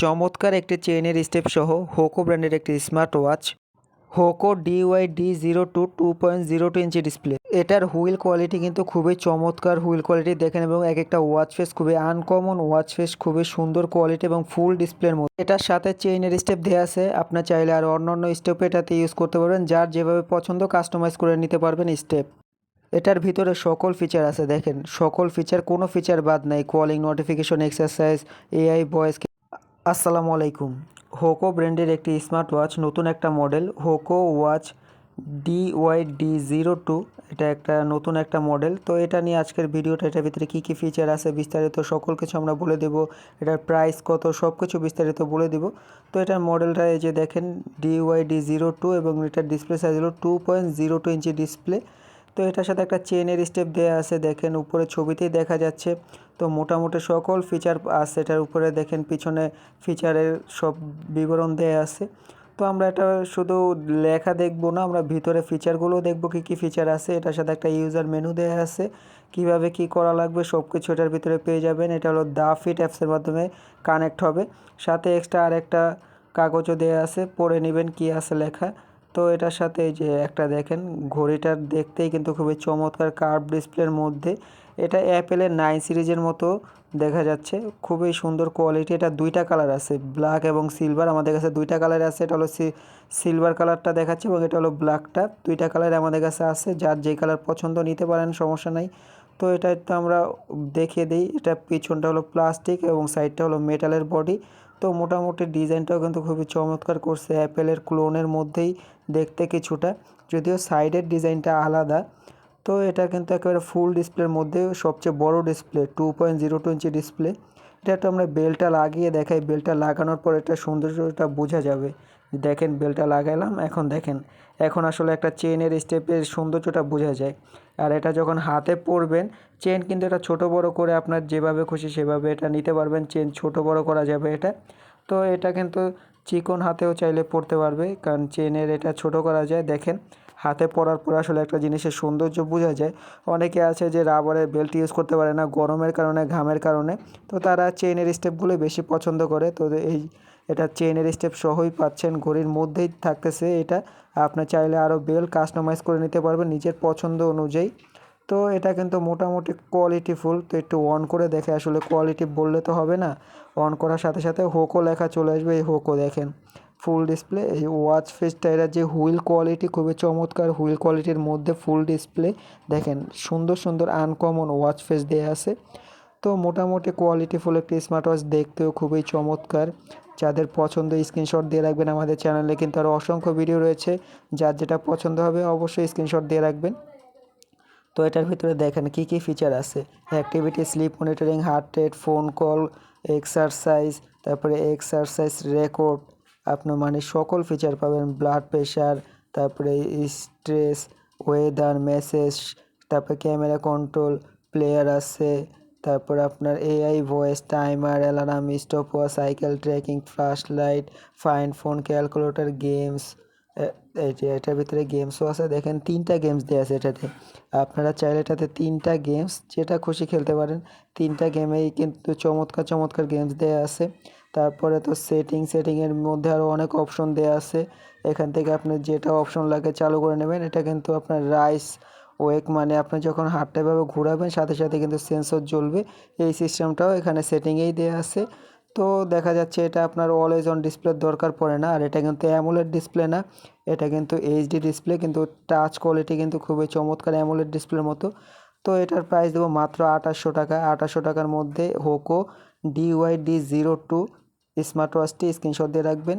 চমৎকার একটি চেইনের স্টেপ সহ হোকো ব্র্যান্ডের একটি smart watch, Hoco DY D zero two two point zero two inch display. এটার হুইল কোয়ালিটি কিন্তু খুবই চমৎকার হুইল কোয়ালিটি দেখেন এবং এক একটা ওয়াচ ফেস খুবই আনকমন ওয়াচ ফেস খুবই সুন্দর কোয়ালিটি এবং ফুল ডিসপ্লের মধ্যে। এটার সাথে চেইনের স্টেপ দেওয়া আছে আপনার চাইলে আর অন্য অন্য স্টেপ এটাতে ইউজ করতে পারবেন, যার যেভাবে পছন্দ কাস্টমাইজ করে নিতে পারবেন স্টেপ এটার ভিতরে সকল ফিচার আছে দেখেন, সকল ফিচার কোনো ফিচার বাদ নাই calling notification exercise AI voice আসসালামু আলাইকুম। হোকো ব্র্যান্ডের একটি স্মার্ট ওয়াচ নতুন একটা model Hoco watch D Y D zero two এটা একটা নতুন একটা মডেল তো এটা নিয়ে আজকের ভিডিওটা, এটার ভিতরে কী কী ফিচার আছে বিস্তারিত সকল কিছু আমরা বলে দেব। এটার প্রাইস কত সব কিছু বিস্তারিত বলে দেব। তো এটার মডেলটা এই যে দেখেন D Y D zero two এবং এটার ডিসপ্লে সাইজ হলো two point zero two inch display তো এটার সাথে একটা চেনের স্টেপ দেওয়া আছে, দেখেন উপরে ছবিতেই দেখা যাচ্ছে। তো মোটামুটি সকল ফিচার আছে এটার উপরে দেখেন পিছনে ফিচারের সব বিবরণ দেয়া আছে। তো আমরা এটা শুধু লেখা দেখব না, আমরা ভিতরে ফিচারগুলো দেখব কী কী ফিচার আছে, এটার সাথে একটা ইউজার মেনু দেওয়া আছে, কীভাবে কি করা লাগবে সব কিছু এটার ভিতরে পেয়ে যাবেন। এটা হলো দা ফিট অ্যাপসের মাধ্যমে কানেক্ট হবে। সাথে এক্সট্রা আর একটা কাগজও দেওয়া আছে, পড়ে নেবেন কি আছে লেখা। তো এটার সাথে যে একটা দেখেন, ঘড়িটার দেখতেই কিন্তু খুবই চমৎকার কার্ভ ডিসপ্লের মধ্যে। এটা অ্যাপেলের নাইন সিরিজের মতো দেখা যাচ্ছে। খুবই সুন্দর কোয়ালিটি এটা দুইটা কালার আছে ব্ল্যাক এবং সিলভার আমাদের কাছে দুইটা কালার আছে। এটা হলো সিলভার কালারটা দেখাচ্ছে এবং এটা হলো ব্ল্যাকটা দুইটা কালার আমাদের কাছে আছে। যার যেই কালার পছন্দ নিতে পারেন, সমস্যা নাই। তো এটা একটু আমরা দেখিয়ে দিই। এটা পিছনটা হলো প্লাস্টিক এবং সাইডটা হলো মেটালের বডি তো মোটামুটি ডিজাইনটাও কিন্তু খুবই চমৎকার করছে অ্যাপেলের ক্লোনের মধ্যেই দেখতে কিছুটা, যদিও সাইডের ডিজাইনটা আলাদা। তো এটা কিন্তু একেবারে ফুল ডিসপ্লের মধ্যে সবচেয়ে বড় display two point zero two inch display এটা তো আমরা বেলটা লাগিয়ে দেখাই। বেলটা লাগানোর পর এটা সৌন্দর্যটা বোঝা যাবে। দেখেন, বেলটা লাগাইলাম, এখন দেখেন। এখন আসলে একটা চেনের স্টেপের সৌন্দর্যটা বোঝা যায়। আর এটা যখন হাতে পরবেন চেন কিন্তু এটা ছোট বড় করে আপনার যেভাবে খুশি সেভাবে এটা নিতে পারবেন। চেন ছোট বড় করা যাবে এটা। তো এটা কিন্তু চিকন হাতেও চাইলে পরতে পারবে, কারণ চেনের এটা ছোট করা যায়। দেখেন হাতে পরার পর আসলে একটা জিনিসের সৌন্দর্য বোঝা যায়। অনেকে আছে যে রাবারের বেল্ট ইউজ করতে পারে না গরমের কারণে, ঘামের কারণে। তো তারা চেনের স্টেপগুলো বেশি পছন্দ করে। তো এই এটা চেনের স্টেপ সহই পাচ্ছেন, ঘড়ির মধ্যেই থাকতেছে এটা। আপনি চাইলে আরও বেল কাস্টমাইজ করে নিতে পারবেন নিজের পছন্দ অনুযায়ী। তো এটা কিন্তু মোটামুটি কোয়ালিটিফুল তো একটু অন করে দেখে আসলে কোয়ালিটি বললে তো হবে না। অন করার সাথে সাথে হোকো লেখা চলে আসবে, এই হোকো দেখেন। ফুল ডিসপ্লে এই ওয়াচ ফেসটা এরা যে হুইল কোয়ালিটি খুবই চমৎকার হুইল কোয়ালিটির মধ্যে ফুল ডিসপ্লে দেখেন, সুন্দর সুন্দর আনকমন ওয়াচ ফেস দেওয়া আছে। তো মোটামুটি কোয়ালিটিফুল একটি স্মার্ট ওয়াচ দেখতেও খুবই চমৎকার। যাদের পছন্দ স্ক্রিনশট দিয়ে রাখবেন আমাদের চ্যানেলে কিন্তু আরও অসংখ্য ভিডিও রয়েছে। যার যেটা পছন্দ হবে, অবশ্যই স্ক্রিনশট দিয়ে রাখবেন। তো এটার ভিতরে দেখেন কি কি ফিচার আছে? Activity sleep monitoring heart rate phone call exercise তারপরে এক্সারসাইজ রেকর্ড আপনার মানে সকল ফিচার পাবেন ব্লাড প্রেশার তারপরে স্ট্রেস ওয়েদার মেসেজ তারপরে ক্যামেরা কন্ট্রোল প্লেয়ার আছে, তারপর আপনার AI voice timer alarm stop cycle tracking flash light find phone calculator games এটার ভিতরে গেমসও আছে। দেখেন তিনটা গেমস দেওয়া আছে এটাতে। আপনারা চাইলে এটাতে তিনটা গেমস যেটা খুশি খেলতে পারেন, তিনটা গেমেই কিন্তু চমৎকার চমৎকার গেমস দেওয়া আছে। তারপরে তো সেটিং সেটিংয়ের মধ্যে আরও অনেক অপশন দেওয়া আছে। এখান থেকে আপনি যেটা অপশন লাগে চালু করে নেবেন। এটা কিন্তু আপনার রাইস ওয়েক মানে আপনি যখন হাতটা এভাবে ঘোরাবেন, সাথে সাথে কিন্তু সেন্সর জ্বলবে। এই সিস্টেমটাও এখানে সেটিংয়েই দেওয়া আছে। তো দেখা যাচ্ছে এটা আপনার অলওয়েজ অন ডিসপ্লের দরকার পড়ে না, আর এটা কিন্তু অ্যামোলেড ডিসপ্লে না। এটা কিন্তু এইচডি ডিসপ্লে কিন্তু টাচ কোয়ালিটি কিন্তু খুবই চমৎকার অ্যামোলেড ডিসপ্লের মতো। তো এটার প্রাইস দেবো মাত্র আঠাশশো টাকা। আঠাশশো টাকার মধ্যে Hoco DY D zero two smart ওয়াচটি screenshot দিয়ে রাখবেন।